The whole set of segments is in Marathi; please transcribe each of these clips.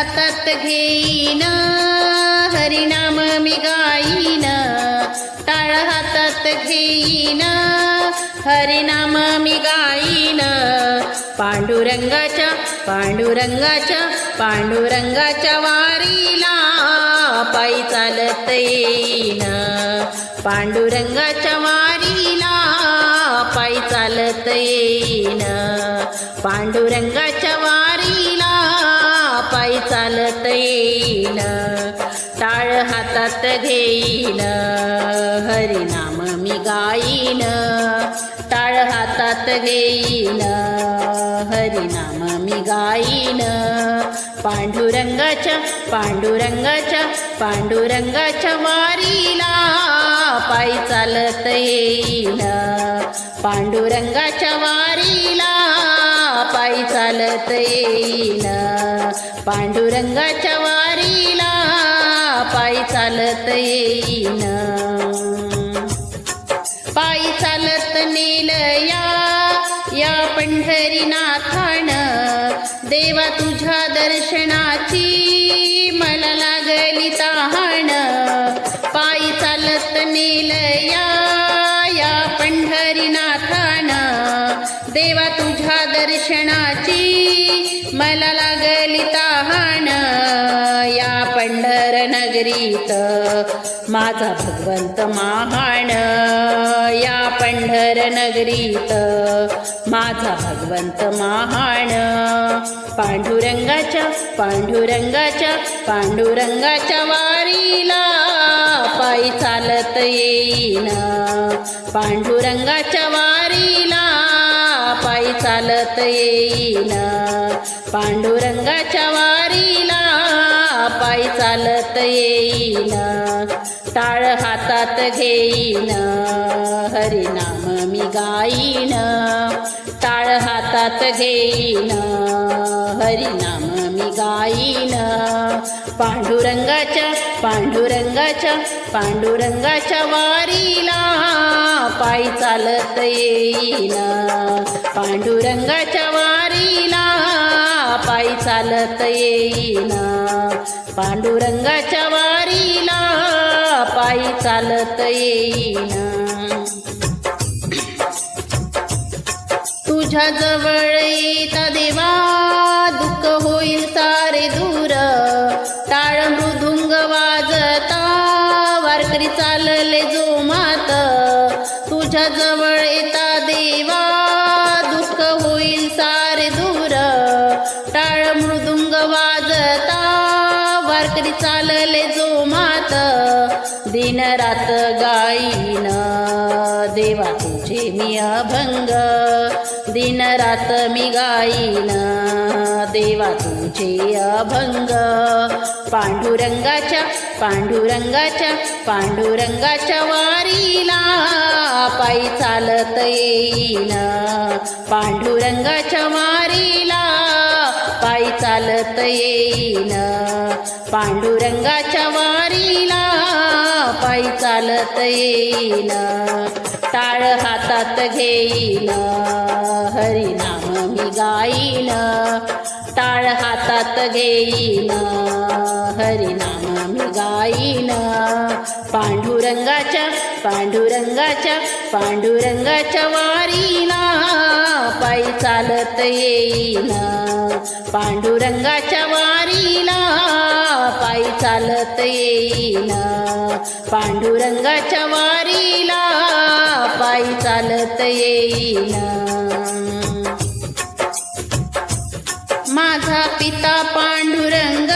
हातात घेईन हरिनाम मी गाईन. टाळ हातात घेईन हरिनाम मी गाईन. पांडुरंगाच्या पांडुरंगाच्या पांडुरंगाच्या वारीला पायी चालत येईन. पांडुरंगाच्या वारीला पायी चालत येईन. पांडुरंगाच्या वारी चालत येईल टाळ हातात घेईल हरिनाम मी गाईन. टाळ हातात घेईन. हरिनाम मी गाईन. पांडुरंगाच्या पांडुरंगाच्या पांडुरंगाच्या वारीला पायी चालत येईल पांडुरंगाच्या वारीला पायी चालत येईल पांडुरंगाच्या वारीला पायी चालत येईन. पायी चालत नेल या या पंढरीनाथान. देवा तुझ्या दर्शनाची मला लागली तहान. पायी चालत नेल या या पंढरीनाथान. देवा तुझ्या दर्शनाची मला लागली तहान. या पंढर नगरीत माझा भगवंत महान. या पंढर नगरीत माझा भगवंत महान. पांडुरंगाच्या पांडुरंगाच्या पांडुरंगाच्या वारीला पायी चालत येईन. पांडुरंगाच्या वारीला पायी चालत येईना. पांडुरंगाच्या वारीला पायी चालत येईना. टाळ हातात घेईन. हरिनाम मी गाईन. टाळ हातात घेईन. हरिनाम मी गाईन. पांडुरंगाच्या पांडुरंगाच्या पांडुरंगाच्या वारीला पायी चालत येईन. पांडुरंगाच्या वारीला पायी चालत येईन. पांडुरंगाच्या वारीला पायी चालत येईन. तुझ्या जवळ येता देवा जवळ येता देवा. दुःख होईल सारे दूर. टाळ मृदुंग वाजता. वारकरी चालले जो मात. दिन रात गाईन. देवा तुझे मी अभंग. दिन रात मी गाईन. देवा तुझे अभंग. पांडुरंगाच्या पांडुरंगाच्या पांडुरंगाच्या वारीला पायी चालत येईन. पांडुरंगाच्या वारीला पायी चालत येईन. पांडुरंगाच्या वारीला पायी चालत येईन. टाळ हातात घेईन. हरिनाम मी गाईन. टाळ हातात घेईन हरिनाम मी गाईन. पांडुरंगाच्या पांडुरंगाच्या पांडुरंगाच्या वारीना पायी चालत येईन. पांडुरंगाच्या वारीला पायी चालत येईन. पांडुरंगाच्या वारीला पायी चालत येईन. माझा पिता पांडुरंग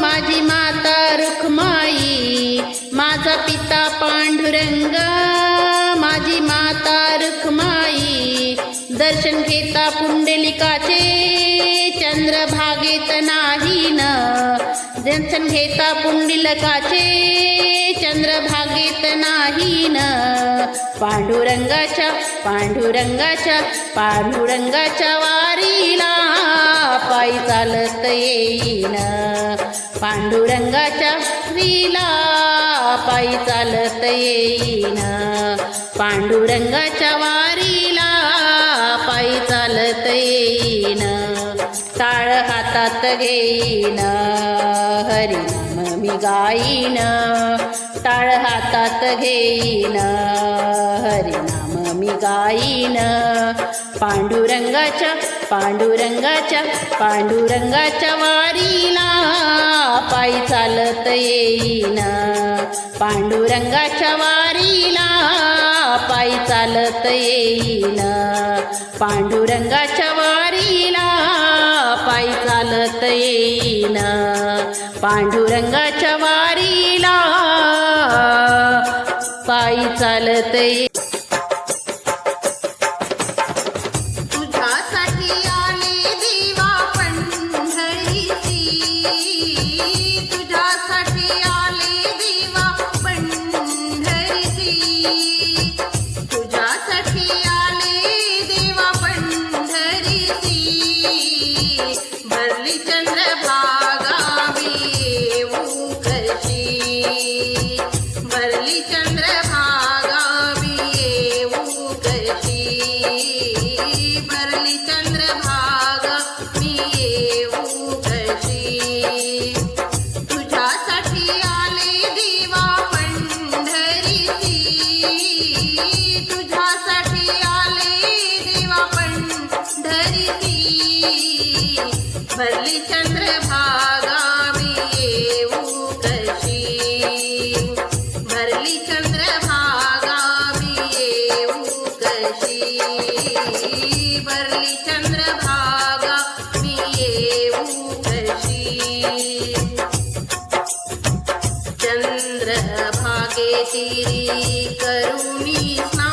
माझी माता रुखमाई माझा पिता पांडुरंग माझी माता रुखमाई दर्शन घेता पुंडलिकाचे चंद्रभागेत नाही न दर्शन घेता पुंडलिकाचे चंद्रभागेत नाही न पांडुरंगाच्या पांडुरंगाच्या पांडुरंगाच्या वारीला पायी चालत येईन. पांडुरंगाच्या वीला पायी चालत येईन. पांडुरंगाच्या वारीला हातात घेईन. हरिनाम मी गाईन. टाळ हातात घेईन. हरिनाम मी गाईन. पांडुरंगाच्या पांडुरंगाच्या पांडुरंगाच्या वारीला पायी चालत येईन. पांडुरंगाच्या वारीला पायी चालत येईन. पांडुरंगाच्या वारीला पायी चालत येईना. पांडुरंगाच्या वारीला पायी चालत येईना. रुद्रभागे तिरी करुणी स्ना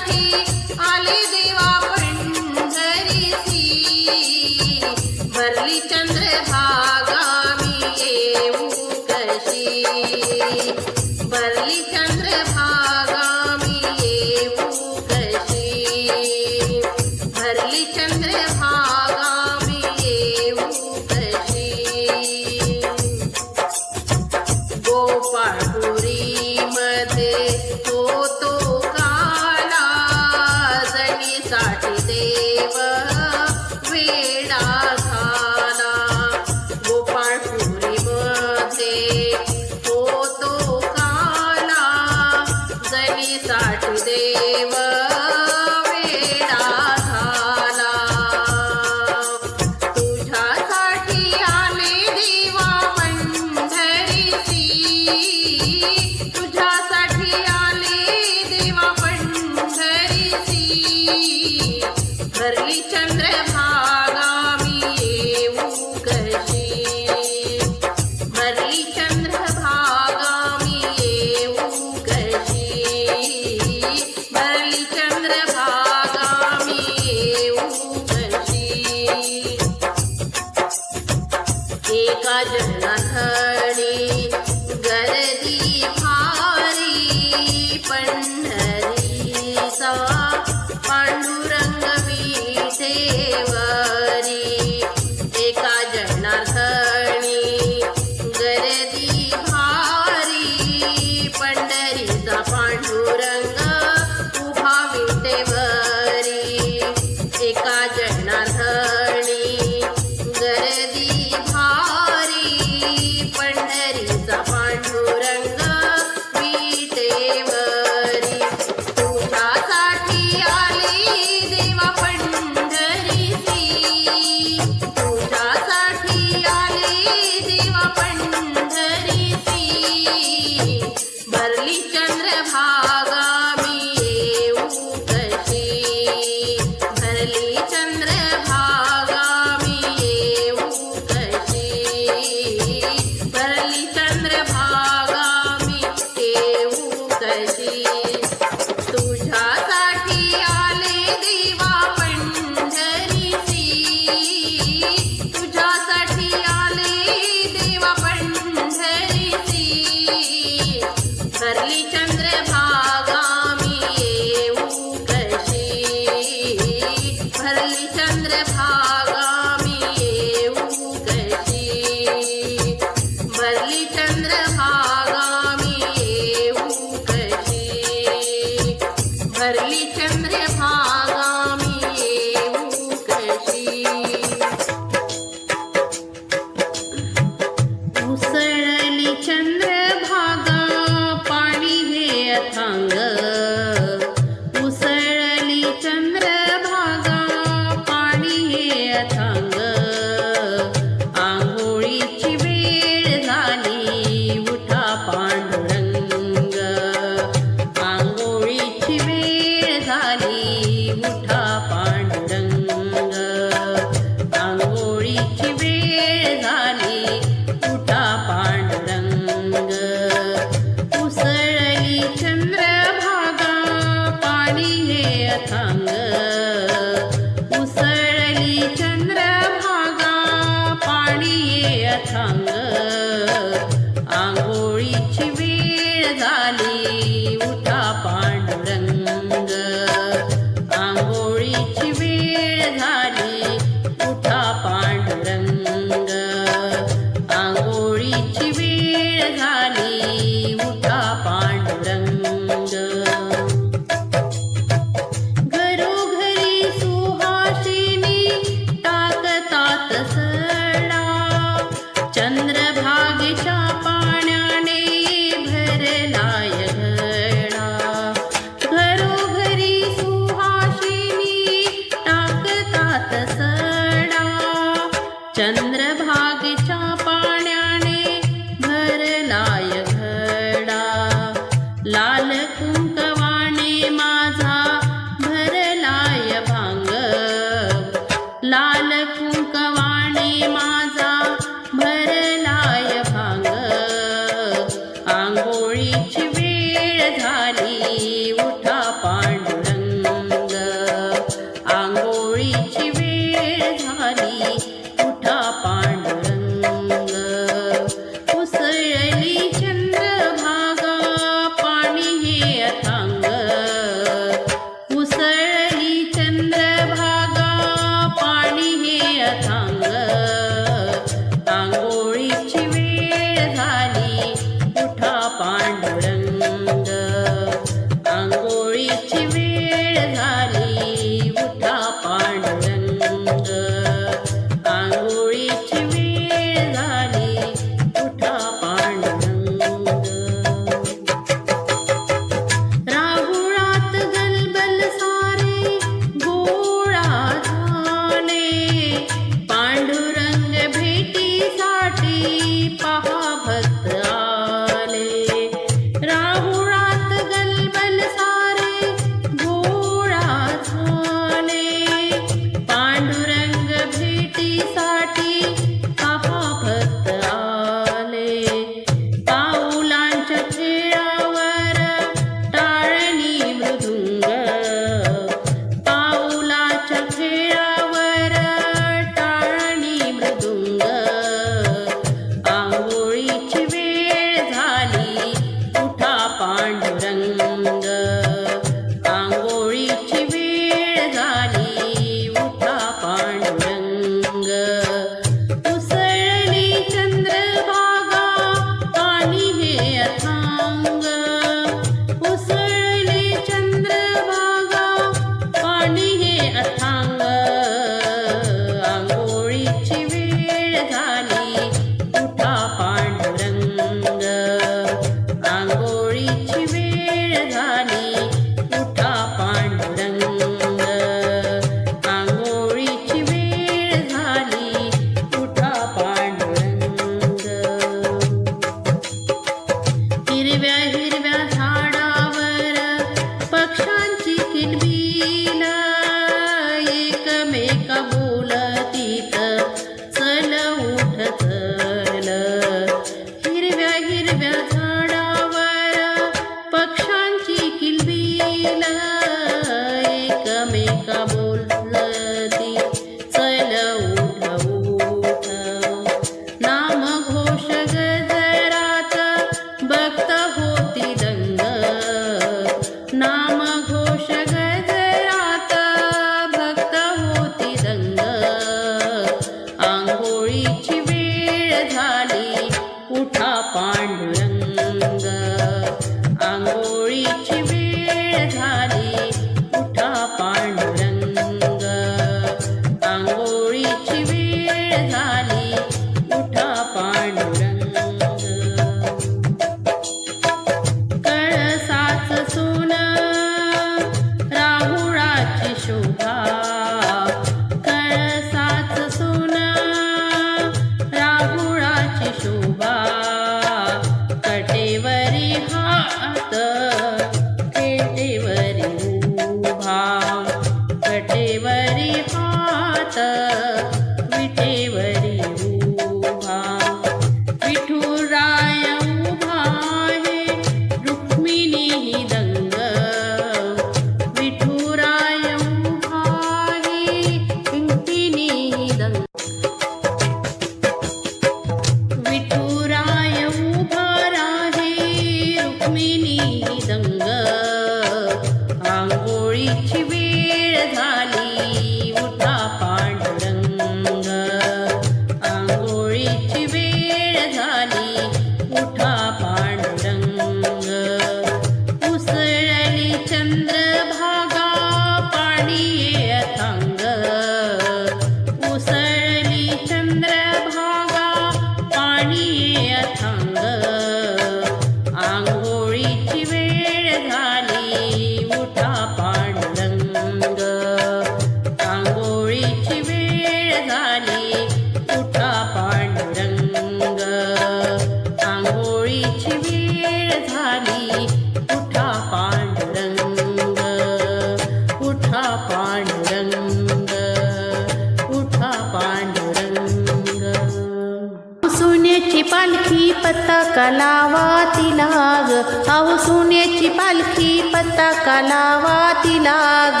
कलावाती लाग. तिला अहो सोन्याची पालखी पताका कलावाती लाग.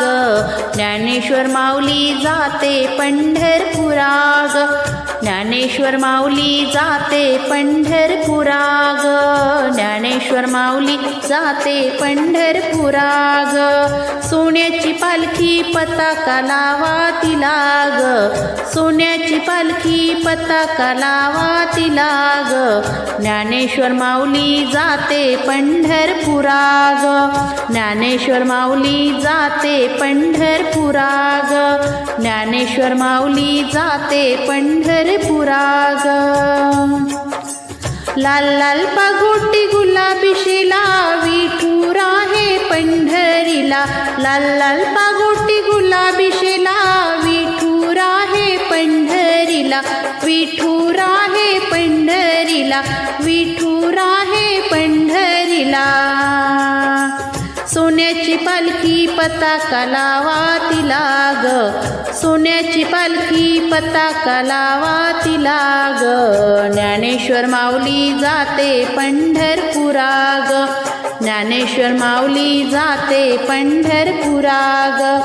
ज्ञानेश्वर माऊली जाते पंढरपुराग. ज्ञानेश्वर माऊली जाते पंढरपुरा ग ज्ञानेश्वर माऊली जाते पंढरपुरा ग सोन्याची पालखी पताका लावा तिला ग सोन्याची पालखी पताका लावा तिला ग ज्ञानेश्वर माऊली जाते पंढरपुरा ग ज्ञानेश्वर माऊली जाते पंढरपुरा ग ज्ञानेश्वर माऊली जाते पंढरपुरा ग लाल लाल पागोटी गुलाबी शिला विठूर आहे पंढरीला. लाल लाल पागोटी गुलाबी शेला विठूर आहे पंढरीला. विठूर आहे पंढरीला विठूर आहे पंढरीला. सोन्याची पालखी पताका लावा तिला ग सोन्याची पालखी पताका लावा तिला ग ज्ञानेश्वर माऊली जाते पंढरपुरा ग ज्ञानेश्वर माऊली जाते पंढरपुरा ग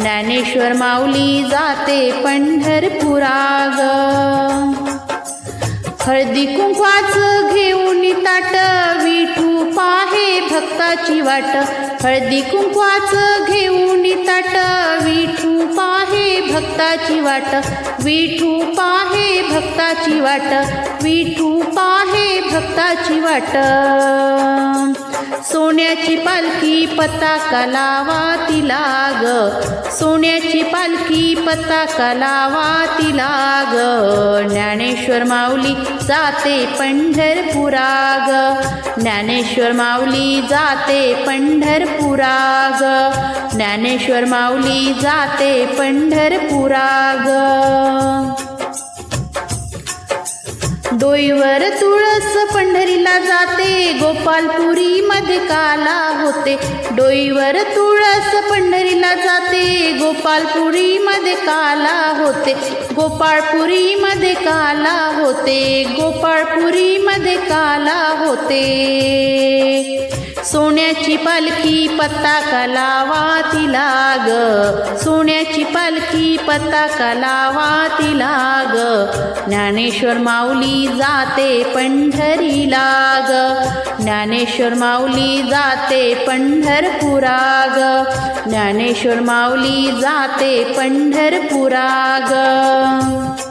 ज्ञानेश्वर माऊली जाते पंढरपुरा ग हळदी कुंकवाच घेऊन ताट विठू पाहे भक्ताची वाट. हळदी कुंकवाचं घेऊन ताट विठू पाहे भक्ताची वाट विठू पाहे भक्ताची वाट विठू पाहे भक्ताची वाट. सोन्याची पालखी पताका लावा तिला ग सोन्याची पालखी पताका लावा तिला ग ज्ञानेश्वर माऊली जाते पंढरपुरा ग ज्ञानेश्वर माऊली जाते पंढरपुरा ग ज्ञानेश्वर माऊली जाते पंढरपुरा ग डोईवर तुळस पंढरीला जाते. गोपालपुरी मध्ये काला होते. डोईवर तुळस पंढरीला जाते. गोपालपुरी मध्ये काला होते. गोपाळपुरी मध्ये काला होते. गोपाळपुरी मध्ये काला होते. सोन्याची पालखी पताका लावा तिला ग सोन्याची पालखी पताका लावा तिला ग ज्ञानेश्वर माऊली जाते पंढरीला ग ज्ञानेश्वर माऊली जाते पंढरपुरा ग ज्ञानेश्वर माऊली जाते पंढरपुरा ग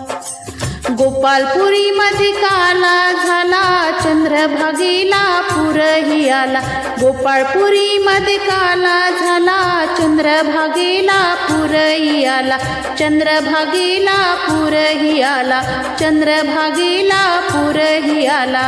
गोपालपुरी मध्ये काला झाला चंद्रभागेला पुरही आला गोपाळपुरी मध्ये काला झाला चंद्रभागेला पुरही आला चंद्रभागेला पुरही आला चंद्रभागेला पुरही आला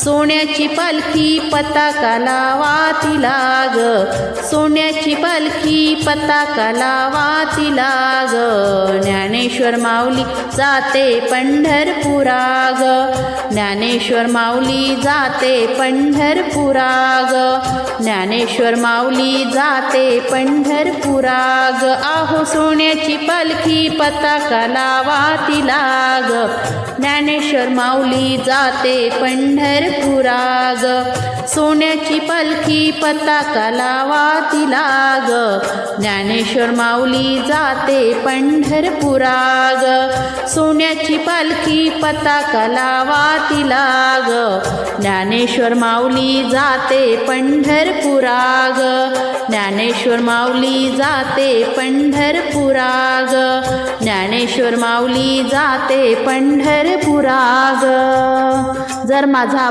सोन्याची पालखी पताका लावा तिला ग सोन्याची पालखी पताका लावा तिला ग ज्ञानेश्वर माऊली जाते पंढरपुरा ग ज्ञानेश्वर माऊली जाते पंढरपुरा ग ज्ञानेश्वर माऊली जाते पंढरपुरा ग आहो सोन्याची पालखी पताका लावा तिला ग ज्ञानेश्वर माऊली जाते पंढर पुराग सोन्याची पालखी पताका लावा तिला ग ज्ञानेश्वर माऊली जाते पंढरपुराग. सोन्याची पालखी पताका लावा तिला ग ज्ञानेश्वर माऊली जाते पंढरपुराग. ज्ञानेश्वर माऊली जाते पंढरपुराग. ज्ञानेश्वर माऊली जाते पंढरपुराग. जर माझा